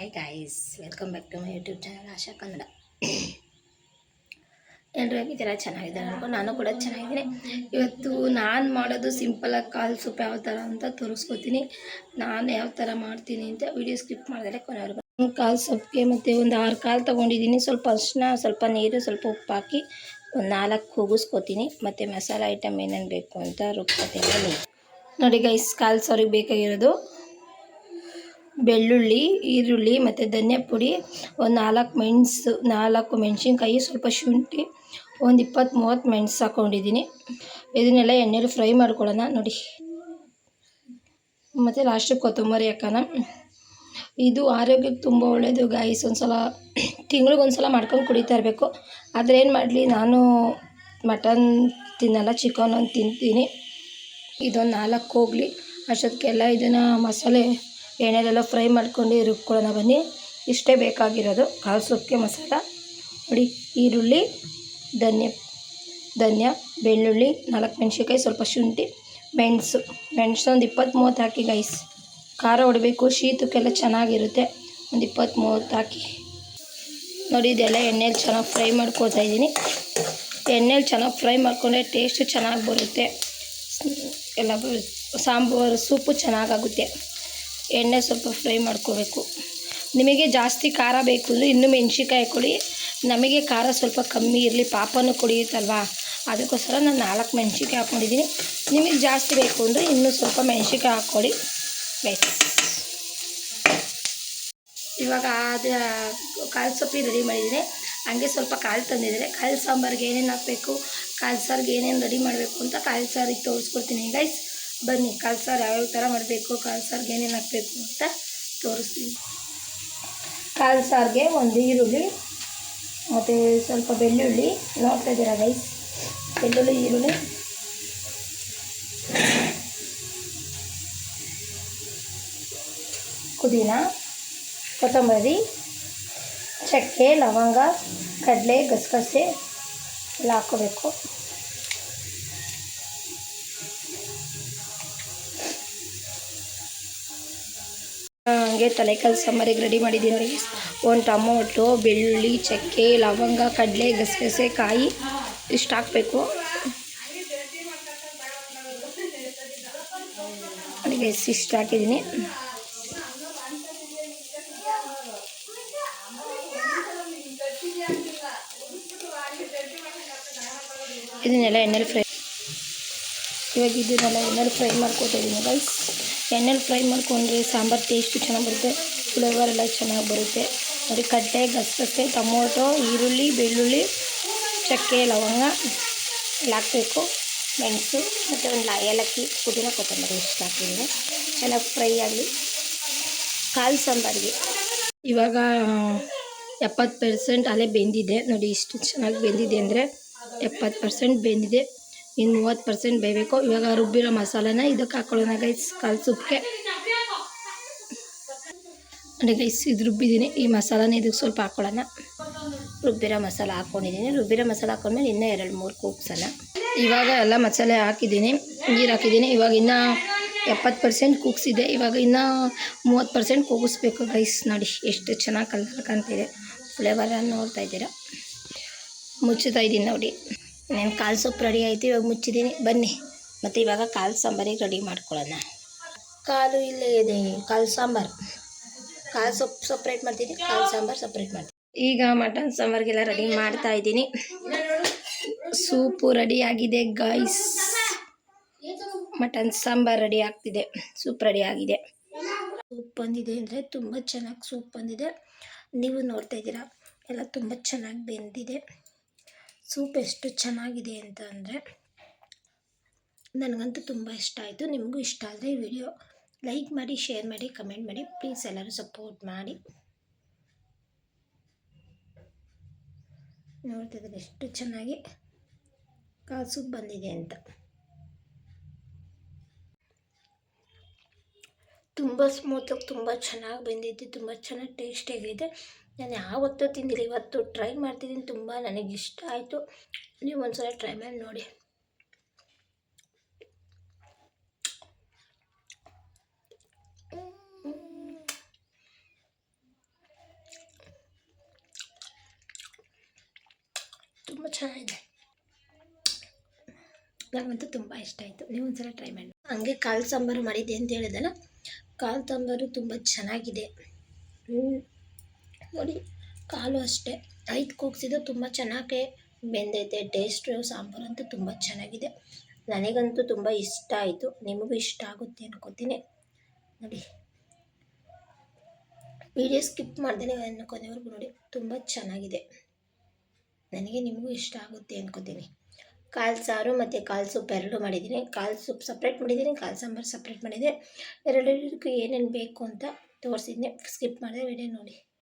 Hi guys welcome back to my YouTube channel Asha Kannada ಎಲ್ಲರೂ ಹೇಗಿದ್ದೀರಾ? ಚೆನ್ನಾಗಿದ್ದಾರೆ ಅನ್ಕೊಂಡು ನಾನು ಕೂಡ ಚೆನ್ನಾಗಿದ್ದೀನಿ. ಇವತ್ತು ನಾನು ಮಾಡೋದು ಸಿಂಪಲಾಗಿ ಕಾಲು ಸೂಪ್ ಯಾವ ಥರ ಅಂತ ತೋರಿಸ್ಕೊತೀನಿ. ನಾನು ಯಾವ ಥರ ಮಾಡ್ತೀನಿ ಅಂತ ವಿಡಿಯೋ ಸ್ಕಿಪ್ ಮಾಡಿದ್ರೆ ಕೊನೆವರೆಗೂ. ಕಾಲು ಸೊಪ್ಪಿಗೆ ಮತ್ತು ಒಂದು ಆರು ಕಾಲು ತೊಗೊಂಡಿದ್ದೀನಿ. ಸ್ವಲ್ಪ ಅರಿಶಿನ ಸ್ವಲ್ಪ ನೀರು, ಸ್ವಲ್ಪ ಉಪ್ಪು ಹಾಕಿ ಒಂದು ನಾಲ್ಕು ಕೂಗಿಸ್ಕೊತೀನಿ. ಮತ್ತು ಮಸಾಲೆ ಐಟಮ್ ಏನೇನು ಬೇಕು ಅಂತ ರುಬ್ಕೊತೀನಿ. ನೋಡಿ ಗೈಸ್ ಕಾಲು ಸೊರಿಗೆ ಬೇಕಾಗಿರೋದು. ಬೆಳ್ಳುಳ್ಳಿ, ಈರುಳ್ಳಿ ಮತ್ತು ಧನಿಯಾ ಪುಡಿ ಒಂದು ನಾಲ್ಕು ಮೆಣಸು, ನಾಲ್ಕು ಮೆಣಸಿನ್ಕಾಯಿ, ಸ್ವಲ್ಪ ಶುಂಠಿ, ಒಂದು ಇಪ್ಪತ್ತು ಮೂವತ್ತು ಮೆಣಸು ಹಾಕ್ಕೊಂಡಿದ್ದೀನಿ ಇದನ್ನೆಲ್ಲ ಎಣ್ಣೆಲಿ ಫ್ರೈ ಮಾಡ್ಕೊಳ್ಳೋಣ, ನೋಡಿ. ಮತ್ತು ಲಾಸ್ಟಿಗೆ ಕೊತ್ತಂಬರಿ ಹಾಕೋಣ. ಇದು ಆರೋಗ್ಯಕ್ಕೆ ತುಂಬ ಒಳ್ಳೆಯದು ಗಾಯ್ಸ್ ಒಂದು ಸಲ ತಿಂಗ್ಳಿಗೆ ಸಲ ಮಾಡ್ಕೊಂಡು ಕುಡಿತಾ ಇರಬೇಕು. ಆದರೆ ಏನು ಮಾಡಲಿ, ನಾನು ಮಟನ್ ತಿನ್ನಲ್ಲ ಚಿಕನ್ ಒಂದು ತಿಂತೀನಿ. ಇದೊಂದು ನಾಲ್ಕು ಹೋಗಲಿ. ಅಷ್ಟೊತ್ತಿಗೆಲ್ಲ ಇದನ್ನು ಮಸಾಲೆ ಎಣ್ಣೆಲೆಲ್ಲ ಫ್ರೈ ಮಾಡ್ಕೊಂಡು ರುಬ್ಕೊಳ್ಳೋಣ ಬನ್ನಿ. ಇಷ್ಟೇ ಬೇಕಾಗಿರೋದು. ಕಾಲು ಸೊಪ್ಪಿಗೆ ಮಸಾಲ, ನೋಡಿ, ಈರುಳ್ಳಿ, ಧನ್ಯ ಧನ್ಯ, ಬೆಳ್ಳುಳ್ಳಿ, ನಾಲ್ಕು ಮೆಣಸಿನ್ಕಾಯಿ, ಸ್ವಲ್ಪ ಶುಂಠಿ, ಮೆಣಸು ಮೆಣಸು ಒಂದು ಇಪ್ಪತ್ತು ಮೂವತ್ತು ಹಾಕಿ ಗೈಸ್ ಖಾರ ಹೊಡಬೇಕು, ಶೀತಕ್ಕೆಲ್ಲ ಚೆನ್ನಾಗಿರುತ್ತೆ. ಒಂದು ಇಪ್ಪತ್ತು ಮೂವತ್ತು ಹಾಕಿ. ನೋಡಿ, ಇದೆಲ್ಲ ಎಣ್ಣೆಲಿ ಚೆನ್ನಾಗಿ ಫ್ರೈ ಮಾಡ್ಕೊತಾ ಇದ್ದೀನಿ. ಎಣ್ಣೆಲಿ ಚೆನ್ನಾಗಿ ಫ್ರೈ ಮಾಡಿಕೊಂಡ್ರೆ ಟೇಸ್ಟು ಚೆನ್ನಾಗಿ ಬರುತ್ತೆ. ಎಲ್ಲ ಸಾಂಬಾರು, ಸೂಪು ಚೆನ್ನಾಗಾಗುತ್ತೆ. ಎಣ್ಣೆ ಸ್ವಲ್ಪ ಫ್ರೈ ಮಾಡ್ಕೋಬೇಕು. ನಿಮಗೆ ಜಾಸ್ತಿ ಖಾರ ಬೇಕು ಅಂದರೆ ಇನ್ನೂ ಮೆಣ್ಸಿನ್ಕಾಯಿ ಕೊಡಿ. ನಮಗೆ ಖಾರ ಸ್ವಲ್ಪ ಕಮ್ಮಿ ಇರಲಿ, ಪಾಪನೂ ಕುಡಿಯುತ್ತಲ್ವಾ? ಅದಕ್ಕೋಸ್ಕರ ನಾನು ನಾಲ್ಕು ಮೆಣ್ಸಿನ್ಕಾಯಿ ಹಾಕ್ಕೊಂಡಿದ್ದೀನಿ. ನಿಮಗೆ ಜಾಸ್ತಿ ಬೇಕು ಅಂದರೆ ಇನ್ನೂ ಸ್ವಲ್ಪ ಮೆಣ್ಸಿನ್ಕಾಯಿ ಹಾಕ್ಕೊಡಿ. ಬೇಕು ಇವಾಗ ಅದು ಕಾಲು ಸೊಪ್ಪಿ ರೆಡಿ ಮಾಡಿದ್ದೀನಿ. ಹಂಗೆ ಸ್ವಲ್ಪ ಕಾಲು ತಂದಿದ್ದಾರೆ ಕಾಲು ಸಾಂಬಾರಿಗೆ ಏನೇನು ಹಾಕಬೇಕು, ಕಾಲು ಸಾರಿಗೆ ಏನೇನು ರೆಡಿ ಮಾಡಬೇಕು ಅಂತ ಕಾಲು ಸಾರಿಗೆ ತೋರಿಸ್ಕೊಡ್ತೀನಿ ಗೈಸ್ ಬನ್ನಿ, ಕಾಲು ಸಾರು ಯಾವ್ಯಾವ ಥರ ಮಾಡಬೇಕು ಕಾಳು ಸಾರಿಗೆ ಏನೇನು ಹಾಕಬೇಕು ಅಂತ ತೋರಿಸ್ತೀನಿ. ಕಾಲು ಸಾರಿಗೆ ಒಂದು ಈರುಳ್ಳಿ, ಮತ್ತು ಸ್ವಲ್ಪ ಬೆಳ್ಳುಳ್ಳಿ ನೋಡ್ತಾ ಇದ್ದೀರಾ ರೈಸ್ ಬೆಳ್ಳುಳ್ಳಿ, ಈರುಳ್ಳಿ. ಪುದೀನ, ಕೊತ್ತಂಬರಿ, ಚಕ್ಕೆ, ಲವಂಗ, ಕಡಲೆ, ಗಸಗಸೆ ಎಲ್ಲ ಹಾಕ್ಕೋಬೇಕು. ಹಂಗೆ ತಲೆಕಾಲು ಸಾಂಬಾರಿಗೆ ರೆಡಿ ಮಾಡಿದ್ದೀನಿ ನೋಡಿ ಒಂದು ಟೊಮೊಟೊ, ಬೆಳ್ಳುಳ್ಳಿ, ಚಕ್ಕೆ, ಲವಂಗ, ಕಡಲೆ, ಗಸಗಸೆ, ಕಾಯಿ ಇಷ್ಟು ಹಾಕಬೇಕು. ಅದಕ್ಕೆ ಇಷ್ಟು ಹಾಕಿದ್ದೀನಿ. ಇದನ್ನೆಲ್ಲ ಎಣ್ಣೆಲಿ ಫ್ರೈ ಇವಾಗ ಇದನ್ನೆಲ್ಲ ಎಣ್ಣೆಲಿ ಫ್ರೈ ಮಾಡ್ಕೊತಾ ಇದ್ದೀನಿ ಗೈಸ್ ಎಣ್ಣೆಲಿ ಫ್ರೈ ಮಾಡ್ಕೊಂಡ್ರೆ ಸಾಂಬಾರು ಟೇಸ್ಟು ಚೆನ್ನಾಗಿ ಬರುತ್ತೆ ಫ್ಲೇವರ್ ಎಲ್ಲ ಚೆನ್ನಾಗಿ ಬರುತ್ತೆ. ನೋಡಿ ಕಡ್ಲೆ, ಗಸಗಸೆ, ಟೊಮೊಟೊ, ಈರುಳ್ಳಿ, ಬೆಳ್ಳುಳ್ಳಿ, ಚಕ್ಕೆ, ಲವಂಗ ಎಲ್ಲ ಹಾಕಬೇಕು. ಮೆಣಸು ಮತ್ತು ಒಂದು ಏಲಕ್ಕಿ, ಪುದೀನ, ಕೊತ್ತಂಬರಿ ಇಷ್ಟ ಹಾಕಿದ್ದೀನಿ. ಚೆನ್ನಾಗಿ ಫ್ರೈ ಆಗಲಿ. ಕಾಲು ಸಾಂಬಾರಿಗೆ. ಇವಾಗ ಎಪ್ಪತ್ತು ಪರ್ಸೆಂಟ್ ಅಲ್ಲೇ ಬೆಂದಿದೆ. ನೋಡಿ ಇಷ್ಟು ಚೆನ್ನಾಗಿ ಬೆಂದಿದೆ ಅಂದರೆ ಎಪ್ಪತ್ತು ಪರ್ಸೆಂಟ್ ಬೆಂದಿದೆ. ಇನ್ನು ಮೂವತ್ತು ಪರ್ಸೆಂಟ್ ಬೇಯಬೇಕು. ಇವಾಗ ರುಬ್ಬಿರೋ ಮಸಾಲೆನ ಇದಕ್ಕೆ ಹಾಕೊಳ್ಳೋಣ ಗೈಸ್ ಕಾಲು ಸೊಪ್ಪಿಗೆ. ನೋಡಿ ಗೈಸ್ ಇದು ರುಬ್ಬಿದ್ದೀನಿ. ಈ ಮಸಾಲಾನ ಇದಕ್ಕೆ ಸ್ವಲ್ಪ ಹಾಕೊಳ್ಳೋಣ. ರುಬ್ಬಿರೋ ಮಸಾಲ ಹಾಕ್ಕೊಂಡಿದ್ದೀನಿ ರುಬ್ಬಿರೋ ಮಸಾಲ ಹಾಕೊಂಡ್ಮೇಲೆ ಇನ್ನೂ ಎರಡು ಮೂರು ಕೂಗ್ಸೋಣ. ಇವಾಗ ಎಲ್ಲ ಮಸಾಲೆ ಹಾಕಿದ್ದೀನಿ. ನೀರು ಹಾಕಿದ್ದೀನಿ. ಇವಾಗ ಇನ್ನೂ ಎಪ್ಪತ್ತು ಪರ್ಸೆಂಟ್ ಕೂಗ್ಸಿದೆ. ಇವಾಗ ಇನ್ನೂ ಮೂವತ್ತು ಪರ್ಸೆಂಟ್ ಕೂಗಿಸ್ಬೇಕು ಗೈಸ್ ನೋಡಿ, ಎಷ್ಟು ಚೆನ್ನಾಗಿ ಕಲರ್ ಕಾಣ್ತಿದೆ. ಫ್ಲೇವರನ್ನು ನೋಡ್ತಾ ಇದ್ದೀರಾ? ಮುಚ್ಚುತ್ತಾ ಇದ್ದೀನಿ ನೋಡಿ. ನಾನು ಕಾಲು ಸೊಪ್ಪು ರೆಡಿ ಆಯಿತು, ಇವಾಗ ಮುಚ್ಚಿದ್ದೀನಿ. ಬನ್ನಿ. ಮತ್ತು ಇವಾಗ ಕಾಲು ಸಾಂಬಾರಿಗೆ ರೆಡಿ ಮಾಡ್ಕೊಳ್ಳೋಣ. ಕಾಲು ಇಲ್ಲೇ ಇದೆ. ಕಾಲು ಸಾಂಬಾರು. ಕಾಲು ಸೊಪ್ಪು ಸಪ್ರೇಟ್ ಮಾಡ್ತೀನಿ. ಕಾಲು ಸಾಂಬಾರು ಸಪ್ರೇಟ್ ಮಾಡ್ತೀನಿ. ಈಗ ಮಟನ್ ಸಾಂಬಾರಿಗೆಲ್ಲ ರೆಡಿ ಮಾಡ್ತಾ ಇದ್ದೀನಿ. ಸೂಪು ರೆಡಿ ಆಗಿದೆ ಗೈಸ್ ಮಟನ್ ಸಾಂಬಾರು ರೆಡಿ ಆಗ್ತಿದೆ. ಸೂಪ್ ರೆಡಿ ಆಗಿದೆ. ಸೂಪ್ ಬಂದಿದೆ ಅಂದರೆ ತುಂಬ ಚೆನ್ನಾಗಿ ಸೂಪ್ ಬಂದಿದೆ. ನೀವು ನೋಡ್ತಾ ಇದ್ದೀರಾ? ಎಲ್ಲ ತುಂಬ ಚೆನ್ನಾಗಿ ಬೆಂದಿದೆ. ಸೂಪ್ ಎಷ್ಟು ಚೆನ್ನಾಗಿದೆ ಅಂತ ಅಂದರೆ ನನಗಂತೂ ತುಂಬ ಇಷ್ಟ ಆಯಿತು. ನಿಮಗೂ ಇಷ್ಟ ಆದರೆ ಈ ವಿಡಿಯೋ ಲೈಕ್ ಮಾಡಿ ಶೇರ್ ಮಾಡಿ ಕಮೆಂಟ್ ಮಾಡಿ ಪ್ಲೀಸ್ ಎಲ್ಲರೂ ಸಪೋರ್ಟ್ ಮಾಡಿ. ನೋಡ್ತಿದ್ರೆ ಎಷ್ಟು ಚೆನ್ನಾಗಿ ಕಾಸು ಬಂದಿದೆ ಅಂತ. ತುಂಬ ಸ್ಮೂತಾಗಿ ತುಂಬ ಚೆನ್ನಾಗಿ ಬಂದಿದೆ ತುಂಬ ಚೆನ್ನಾಗಿ ಟೇಸ್ಟಿಯಾಗಿದೆ ನಾನು ಯಾವತ್ತೂ ತಿಂದಿಲ್ಲ, ಇವತ್ತು ಟ್ರೈ ಮಾಡ್ತಿದ್ದೀನಿ, ತುಂಬ ನನಗೆ ಇಷ್ಟ ಆಯಿತು. ನೀವು ಒಂದ್ಸಲ ಟ್ರೈ ಮಾಡಿ ನೋಡಿ. ತುಂಬ ಚೆನ್ನಾಗಿದೆ. ನನಗಂತೂ ತುಂಬ ಇಷ್ಟ ಆಯಿತು. ನೀವು ಒಂದ್ಸಲ ಟ್ರೈ ಮಾಡಿ ಹಂಗೆ ಕಾಲು ಸಾಂಬಾರು ಮಾಡಿದ್ದೆ ಅಂತ ಹೇಳಿದಲ್ಲ ಕಾಲು ಸಾಂಬಾರು ತುಂಬ ಚೆನ್ನಾಗಿದೆ. ನೋಡಿ, ಕಾಲು ಅಷ್ಟೇ. ಐದು ಕೂಗ್ಸಿದ್ದು ತುಂಬ ಚೆನ್ನಾಗಿ ಬೆಂದೈತೆ. ಟೇಸ್ಟು ಸಾಂಬಾರು ಅಂತೂ ತುಂಬ ಚೆನ್ನಾಗಿದೆ. ನನಗಂತೂ ತುಂಬ ಇಷ್ಟ ಆಯಿತು. ನಿಮಗೂ ಇಷ್ಟ ಆಗುತ್ತೆ ಅನ್ಕೋತೀನಿ. ನೋಡಿ. ವಿಡಿಯೋ ಸ್ಕಿಪ್ ಮಾಡ್ದೇನೆ ಕೊನೆವರೆಗೂ ನೋಡಿ, ತುಂಬ ಚೆನ್ನಾಗಿದೆ. ನನಗೆ ನಿಮಗೂ ಇಷ್ಟ ಆಗುತ್ತೆ ಅನ್ಕೋತೀನಿ. ಕಾಲು ಸಾರು ಮತ್ತು ಕಾಲು ಸೂಪ್ ಎರಡು ಮಾಡಿದ್ದೀನಿ. ಕಾಲು ಸೂಪ್ ಸಪ್ರೇಟ್ ಮಾಡಿದ್ದೀನಿ, ಕಾಲು ಸಾಂಬಾರು ಸಪ್ರೇಟ್ ಮಾಡಿದೆ ಎರಡಕ್ಕೂ ಏನೇನು ಬೇಕು ಅಂತ ತೋರಿಸಿದ್ನೆ. ಸ್ಕಿಪ್ ಮಾಡಿದೆ ವಿಡಿಯೋ ನೋಡಿ.